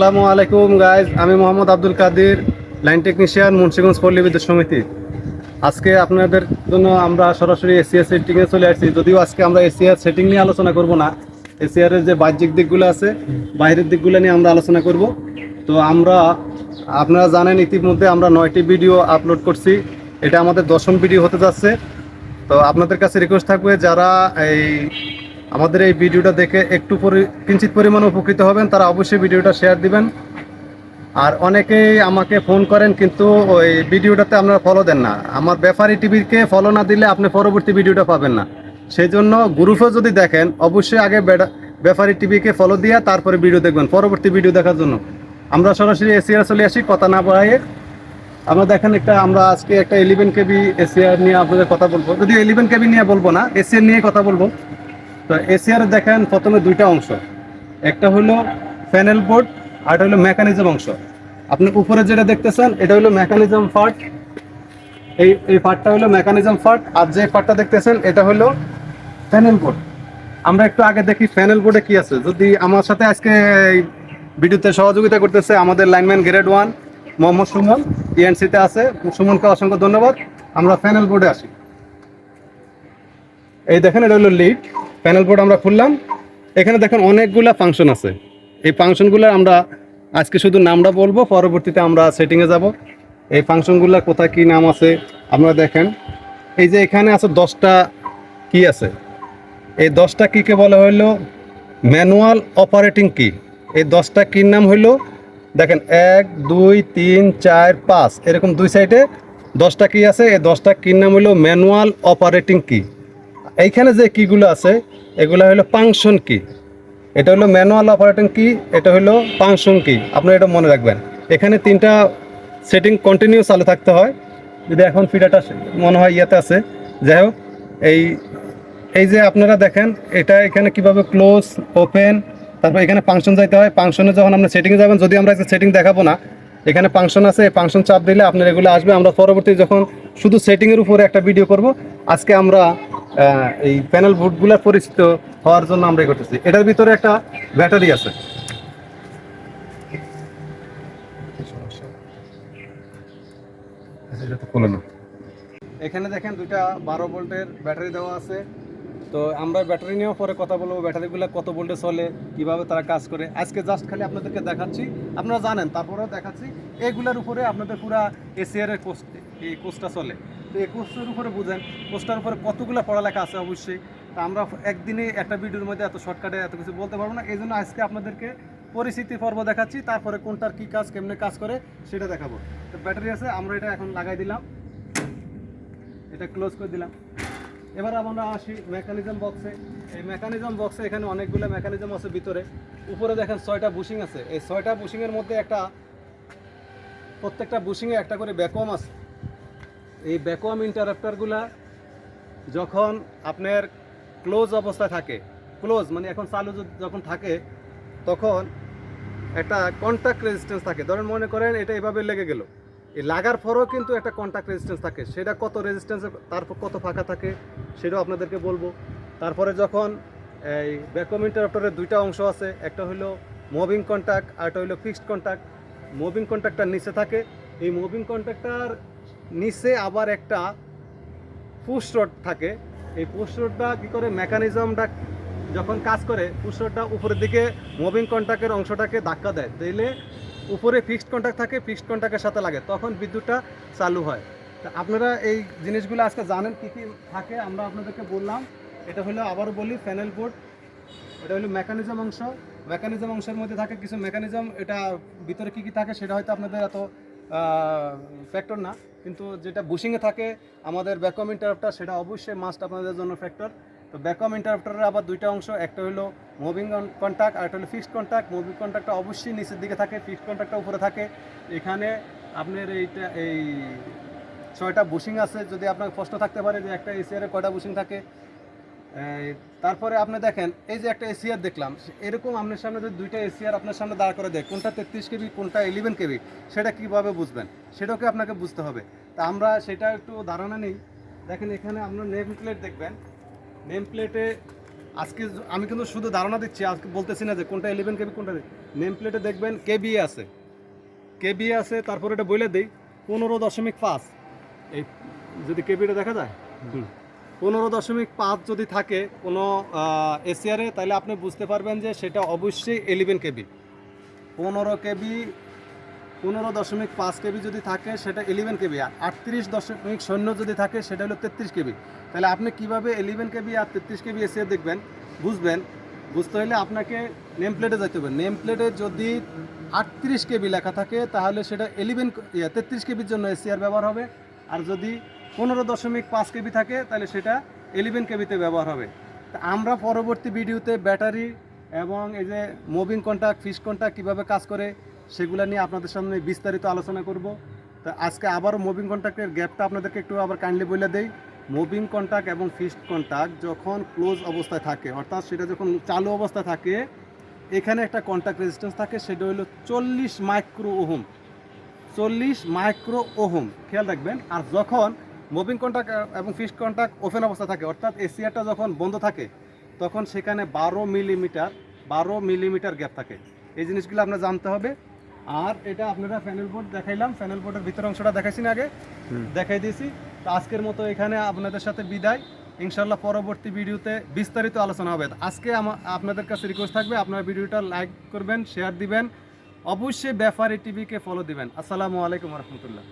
আসসালামু আলাইকুম গাইজ আমি মোহাম্মদ আব্দুল কাদির লাইন টেকনিশিয়ান মুন্সিগঞ্জ পল্লী বিদ্যুৎ সমিতি। আজকে আপনাদের জন্য আমরা সরাসরি এসিআর সেটিংয়ে চলে আসছি। যদিও আজকে আমরা এসিআর সেটিং নিয়ে আলোচনা করব না। এসিআর এর যে বাহ্যিক দিকগুলো আছে বাইরের দিকগুলো নিয়ে আমরা আলোচনা করব। তো আমরা, আপনারা জানেন, ইতিমধ্যে আমরা নয়টি ভিডিও আপলোড করছি। এটা আমাদের দশম ভিডিও হতে যাচ্ছে। তো আপনাদের কাছে রিকোয়েস্ট থাকবে, যারা এই আমাদের এই ভিডিওটা দেখে একটু পরি, কিঞ্চিত পরিমাণে উপকৃত হবেন, তারা অবশ্যই ভিডিওটা শেয়ার দিবেন। আর অনেকেই আমাকে ফোন করেন, কিন্তু ওই ভিডিওটাতে আপনারা ফলো দেন না। আমার ব্যাপারী টিভিকে ফলো না দিলে আপনি পরবর্তী ভিডিওটা পাবেন না। সেই জন্য গ্রুপে যদি দেখেন, অবশ্যই আগে ব্যাপারী টিভিকে ফলো দিয়ে তারপরে ভিডিও দেখবেন, পরবর্তী ভিডিও দেখার জন্য। আমরা সরাসরি এসিআর চলে আসি, কথা না বাড়াইয়ে আমরা দেখেন একটা, আমরা আজকে একটা ইলেভেন কেবি এসিআর নিয়ে আপনাদের কথা বলব। যদি ইলেভেন কেবি নিয়ে বলব না এসিআর নিয়ে কথা বলব। তো এসিআর দেখেন প্রথমে দুইটা অংশ। একটা হলো প্যানেল বোর্ড, আর হলো মেকানিজম অংশ। আপনি উপরে যেটা দেখতেছেন, এটা হলো মেকানিজম পার্ট। এই এই পার্টটা হলো মেকানিজম পার্ট, আর যে পার্টটা দেখতেছেন, এটা হলো প্যানেল বোর্ড। আমরা একটু আগে দেখি প্যানেল বোর্ডে কি আছে। যদি আমার সাথে আজকে ভিডিওতে সহযোগিতা করতেছে আমাদের lineman grade one, Mohammad Sumon ইএনসিতে আছে। সুমনকে অসংখ্য ধন্যবাদ। আমরা প্যানেল বোর্ডে আসি। এই দেখেন, এটা হলো লিড। প্যানেল বোর্ড আমরা খুললাম। এখানে দেখেন অনেকগুলা ফাংশন আছে। এই ফাংশনগুলো আমরা আজকে শুধু নামটা বলব, পরবর্তীতে আমরা সেটিংয়ে যাব। এই ফাংশনগুলো কোথায় কি নাম আছে, আপনারা দেখেন। এই যে এখানে আছে দশটা কি আছে। এই দশটা কীকে বলা হলো ম্যানুয়াল অপারেটিং কি এই দশটা কির নাম হলো দেখেন, এক, দুই, তিন, চার, পাঁচ। এরকম দুই সাইডে দশটা কি আছে। এই দশটা কির নাম হলো ম্যানুয়াল অপারেটিং কি এইখানে যে কিগুলো আছে এগুলো হলো পাংশন কি? এটা হলো ম্যানুয়াল অপারেটিং কি? এটা হলো পাংশন কি? আপনারা এটা মনে রাখবেন। এখানে তিনটা সেটিং কন্টিনিউ চালু থাকতে হয়। যদি এখন ফিডারটা মনে হয় ইয়েতে আছে। যাই হোক, এই এই যে আপনারা দেখেন, এটা এখানে কীভাবে ক্লোজ ওপেন তারপর এখানে ফাংশন যাইতে হয়। ফাংশনে যখন আমরা সেটিংয়ে যাবেন, যদি আমরা একটা সেটিং দেখাবো না, এখানে ফাংশন আছে। এই ফাংশন চাপ দিলে আপনার এগুলো আসবে। আমরা পরবর্তী যখন শুধু সেটিংয়ের উপরে একটা ভিডিও করব, আজকে আমরা এই প্যানেল বুটগুলোর পরিচিত হওয়ার জন্য আমরা করতেছি। এটার ভিতরে একটা ব্যাটারি আছে। এখানে দেখেন দুইটা বারো ভোল্টের ব্যাটারি দেওয়া আছে। তো আমরা ব্যাটারি নিয়েও পরে কথা বলব, ব্যাটারিগুলো কত ভোল্টে চলে, কীভাবে তারা কাজ করে। আজকে জাস্ট খালি আপনাদেরকে দেখাচ্ছি। আপনারা জানেন, তারপরেও দেখাচ্ছি। এগুলোর উপরে আপনাদের পুরা এসিআর এর কোর্স এই কোর্সটা চলে। তো এই কোর্সের উপরে বুঝেন কোর্সটার উপরে কতগুলো পড়ালেখা আছে অবশ্যই। তা আমরা একদিনে একটা ভিডিওর মধ্যে এত শর্টকাটে এত কিছু বলতে পারব না। এই জন্য আজকে আপনাদেরকে পরিস্থিতি পর্ব দেখাচ্ছি, তারপরে কোনটার কি কাজ, কেমনে কাজ করে সেটা দেখাবো। তো ব্যাটারি আছে, আমরা এটা এখন লাগাই দিলাম। এটা ক্লোজ করে দিলাম। এবার আমরা আসি মেকানিজম বক্সে এই মেকানিজম বক্সে এখানে অনেকগুলো মেকানিজম আছে ভিতরে। উপরে দেখেন ছয়টা বুশিং আছে। এই ছয়টা বুশিংয়ের মধ্যে একটা, প্রত্যেকটা বুশিংয়ে একটা করে ব্যাকম আছে। এই ব্যাকওয়াম ইন্টারাপ্টারগুলা যখন আপনার ক্লোজ অবস্থায় থাকে ক্লোজ মানে এখন চালু যখন থাকে, তখন একটা কন্ট্যাক্ট রেজিস্ট্যান্স থাকে। ধরেন মনে করেন এটা এভাবে লেগে গেল। এই লাগার পরেও কিন্তু একটা কন্ট্যাক্ট রেজিস্ট্যান্স থাকে। সেটা কত রেজিস্ট্যান্স তারপর কত ফাঁকা থাকে, সেটাও আপনাদেরকে বলব। তারপরে যখন এই ব্যাকওয়াম ইন্টারাপ্টারের দুইটা অংশ আছে, একটা হলো মুভিং কন্ট্যাক্ট আর একটা হলো ফিক্সড কন্ট্যাক্ট মুভিং কন্ট্যাক্টটার নিচে থাকে। এই মুভিং কন্ট্যাক্টটার নিচে আবার একটা পুশ রড থাকে। এই পুশ রডটা কী করে? মেকানিজমটা যখন কাজ করে, পুশ রডটা উপরের দিকে মুভিং কন্ট্যাক্টের অংশটাকে ধাক্কা দেয়। দিলে উপরে ফিক্সড কন্ট্যাক্ট থাকে ফিক্সড কন্ট্যাক্টের সাথে লাগে। তখন বিদ্যুৎটা চালু হয়। তা আপনারা এই জিনিসগুলো আজকে জানেন কী কী থাকে, আমরা আপনাদেরকে বললাম। এটা হলো আবারও বলি প্যানেল বোর্ড। এটা হলো মেকানিজম অংশ। মেকানিজম অংশের মধ্যে থাকে কিছু মেকানিজম এটা ভিতরে কী কী থাকে সেটা হয়তো আপনাদের এত ফ্যাক্টর না, কিন্তু যেটা বুশিংয়ে থাকে, আমাদের ব্যাকম ইন্টারাপ্টার সেটা অবশ্যই মাস্ট আপনাদের জন্য ফ্যাক্টর তো ব্যাকম ইন্টারাপ্টারের আবার দুইটা অংশ, একটা হলো মুভিং কন্ট্যাক্ট আর একটা হলো ফিক্সড কন্ট্যাক্ট মুভিং কন্ট্যাক্টটা অবশ্যই নিচের দিকে থাকে ফিক্সড কন্ট্যাক্টটা উপরে থাকে। এখানে আপনার এইটা, এই ছয়টা বুশিং আছে, যদি আপনার কষ্ট থাকতে পারে যে একটা এসিআর কয়টা বুশিং থাকে তারপরে আপনি দেখেন, এই যে একটা এসিআর দেখলাম, এরকম আপনার সামনে যদি দুইটা এসিআর আপনার সামনে দাঁড় করে দেয়, কোনটা তেত্রিশ কেবি, কোনটা ইলেভেন কেবি, সেটা কীভাবে বুঝবেন? সেটাকে আপনাকে বুঝতে হবে। তা আমরা সেটা একটু ধারণা নেই। দেখেন এখানে আপনার নেম প্লেট দেখবেন। নেম প্লেটে আজকে আমি কিন্তু শুধু ধারণা দিচ্ছি, আজকে বলতেছি না যে কোনটা ইলেভেন কেবি, কোনটা নেম প্লেটে দেখবেন কেবি আছে। কেবি আছে, তারপর এটা বলে দিই, পনেরো দশমিক পাঁচ। এই, যদি কেবিটা দেখা যায়? পনেরো দশমিক পাঁচ যদি থাকে কোনো এসিআরে তাহলে আপনি বুঝতে পারবেন যে সেটা অবশ্যই এলিভেন কেবি পনেরো কেবি পনেরো দশমিক পাঁচ কেবি যদি থাকে, সেটা এলিভেন কেবি আর আটত্রিশ দশমিক শূন্য যদি থাকে, সেটা হলো তেত্রিশ কেবি তাহলে আপনি কীভাবে এলিভেন কেবি আর তেত্রিশ কেবি এসিআর দেখবেন, বুঝবেন, বুঝতে হলে আপনাকে নেম প্লেটে যেতে হবে। নেম প্লেটে যদি আটত্রিশ কেবি লেখা থাকে, তাহলে সেটা এলিভেন তেত্রিশ কেবির জন্য এসিআর ব্যবহার হবে। আর যদি পনেরো দশমিক পাঁচ কেবি থাকে, তাহলে সেটা এলিভেন কেবিতে ব্যবহার হবে। তা আমরা পরবর্তী ভিডিওতে ব্যাটারি এবং এই যে মুভিং কন্ট্যাক্ট ফিশ কন্ট্যাক্ট কীভাবে কাজ করে, সেগুলো নিয়ে আপনাদের সামনে বিস্তারিত আলোচনা করব। তা আজকে আবারও মুভিং কন্ট্যাক্টের গ্যাপটা আপনাদেরকে একটু আবার কাইন্ডলি বলে দেই। মুভিং কন্ট্যাক্ট এবং ফিক্সড কন্ট্যাক্ট যখন ক্লোজ অবস্থায় থাকে, অর্থাৎ সেটা যখন চালু অবস্থায় থাকে, এখানে একটা কন্ট্যাক্ট রেজিস্ট্যান্স থাকে, সেটা হলো চল্লিশ মাইক্রো ওহম। চল্লিশ মাইক্রো ওহম, খেয়াল রাখবেন। আর যখন মুভিং কন্ট্যাক্ট এবং ফিক্সড কন্ট্যাক্ট ওপেন অবস্থা থাকে। অর্থাৎ এসিয়ারটা যখন বন্ধ থাকে তখন সেখানে বারো মিলিমিটার বারো মিলিমিটার গ্যাপ থাকে। এই জিনিসগুলো আপনার জানতে হবে। আর এটা আপনারা প্যানেল বোর্ড দেখাইলাম। প্যানেল বোর্ডের ভিতর অংশটা দেখাইছি না আগে। দেখাই দিয়েছি। তো আজকের মতো এখানে আপনাদের সাথে বিদায়। ইনশাল্লাহ পরবর্তী ভিডিওতে বিস্তারিত আলোচনা হবে। আজকে আপনাদের কাছে রিকোয়েস্ট থাকবে আপনার ভিডিওটা লাইক করবেন শেয়ার দিবেন। অবশ্যই ব্যাপারী টিভিকে ফলো দিবেন। আসসালামু আলাইকুম রহমতুল্লাহ।